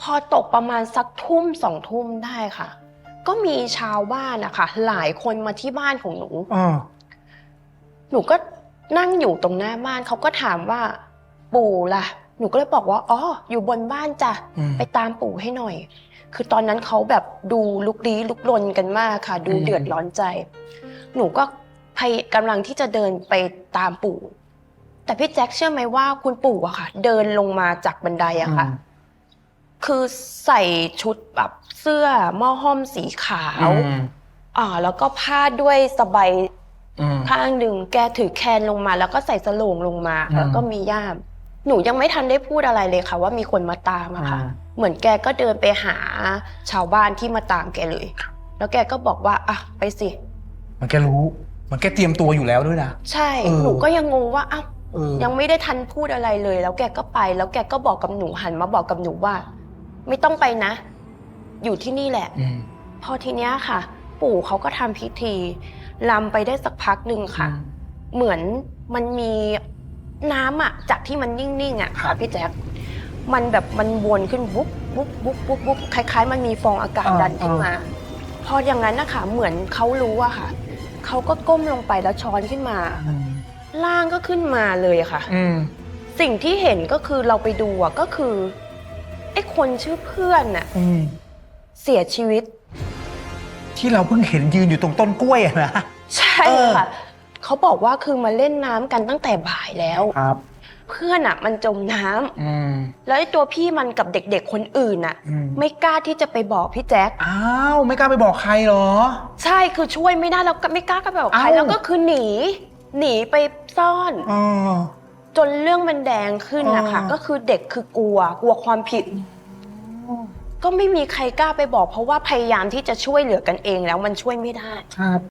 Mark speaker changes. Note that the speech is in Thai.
Speaker 1: พอตกประมาณสักทุ่มสองทุ่มได้ค่ะ ก็มีชาวบ้านนะคะหลายคนมาที่บ้านของหนู
Speaker 2: เออ
Speaker 1: หนูก็นั่งอยู่ตรงหน้าบ้านเขาก็ถามว่า ปู่ล่ะ หนูก็เลยบอกว่าอ๋ออยู่บนบ้านจ้ะ
Speaker 2: อืม
Speaker 1: ไปตามปู่ให้หน่อย คือตอนนั้นเขาแบบดูลุกลี้ลุกลนกันมากค่ะ ดู
Speaker 2: อืม
Speaker 1: เดือดร้อนใจ หนูก็พยกำลังที่จะเดินไปตามปู่ แต่พี่แจ็คเชื่อไหมว่าคุณปู่อะค่ะ เดินลงมาจากบันไดอะค่ะ คือใส่ชุดแบบเสื้อหม้อห้อมสีขาว
Speaker 2: อืม
Speaker 1: อ่า แล้วก็ผ้าดด้วยสบาย
Speaker 2: อืม
Speaker 1: ข้างหนึ่งแกถือแคนลงมา แล้วก็ใส่สโลงลงมา
Speaker 2: อืม
Speaker 1: แล้วก็มีย่าม หนูยังไม่ทันได้พูดอะไรเลยค่ะ ว่ามีคนมาตามอะค่ะ
Speaker 2: อ่า
Speaker 1: เหมือนแกก็เดินไปหาชาวบ้านที่มาตามแกเลย แล้วแกก็บอกว่าอะไปสิ
Speaker 2: มันแกรู้ มันแกเตรียมตัวอยู่แล้วด้วยนะ
Speaker 1: ใช่
Speaker 2: เออ
Speaker 1: หนูก็ยังงงว่าอ้าว
Speaker 2: เออ
Speaker 1: ยังไม่ได้ทันพูดอะไรเลย แล้วแกก็ไป แล้วแกก็บอกกับหนูหันมาบอกกับหนูว่า ไม่ต้องไปนะ อยู่ที่นี่แหละ
Speaker 2: อืม
Speaker 1: พอทีเนี้ยค่ะ ปู่เขาก็ทำพิธีลำไปได้สักพักหนึ่งค่ะ เหมือนมันมีน้ำอะจากที่มันนิ่งๆอะ
Speaker 2: ครั
Speaker 1: ค่ะ
Speaker 2: บ
Speaker 1: พี่แจ๊คมันแบบมันวนขึ้นวุบวุบวุบวุบวุบคล้าย ๆ มันมีฟองอากาศ
Speaker 2: อ่า
Speaker 1: ดันขึ้นมา พออย่างนั้นนะคะเหมือนเขารู้อะค่ะเขาก็ก้มลงไปแล้วช้อนขึ้นมา
Speaker 2: อืม
Speaker 1: ล่างก็ขึ้นมาเลยอะค่ะ
Speaker 2: อืม
Speaker 1: สิ่งที่เห็นก็คือเราไปดูอะก็คือ ไอ้คนชื่อเพื่อนอะ
Speaker 2: อืม
Speaker 1: เสียชีวิต
Speaker 2: ที่เราเพิ่งเห็นยืนอยู่ตรงต้นกล้วยอะนะ
Speaker 1: ใช่
Speaker 2: เออ
Speaker 1: ค่ะ เขาบอกว่าคือมาเล่นน้ำกันตั้งแต่บ่ายแล้ว
Speaker 2: ครับ
Speaker 1: เพื่อนอะมันจมน้ำ
Speaker 2: อืม
Speaker 1: แล้วไอ้ตัวพี่มันกับเด็กๆคนอื่นน่ะ
Speaker 2: อืม
Speaker 1: ไม่กล้าที่จะไปบอกพี่แจ๊ค
Speaker 2: อ้าวไม่กล้าไปบอกใครเหรอ
Speaker 1: ใช่คือช่วยไม่ได้แล้วก็ไม่กล้าก็ไปบอกใคร
Speaker 2: เอ้า
Speaker 1: แล้วก็คือหนี หนีไปซ่อน
Speaker 2: อ๋อ
Speaker 1: จนเรื่องมันแดงขึ้นนะคะ
Speaker 2: อ๋อ
Speaker 1: ก็คือเด็กคือกลัวกลัวความผิด ก็ไม่มีใครกล้าไปบอก เพราะว่าพยายามที่จะช่วยเหลือกันเองแล้วมันช่วยไม่ได้
Speaker 2: ครับ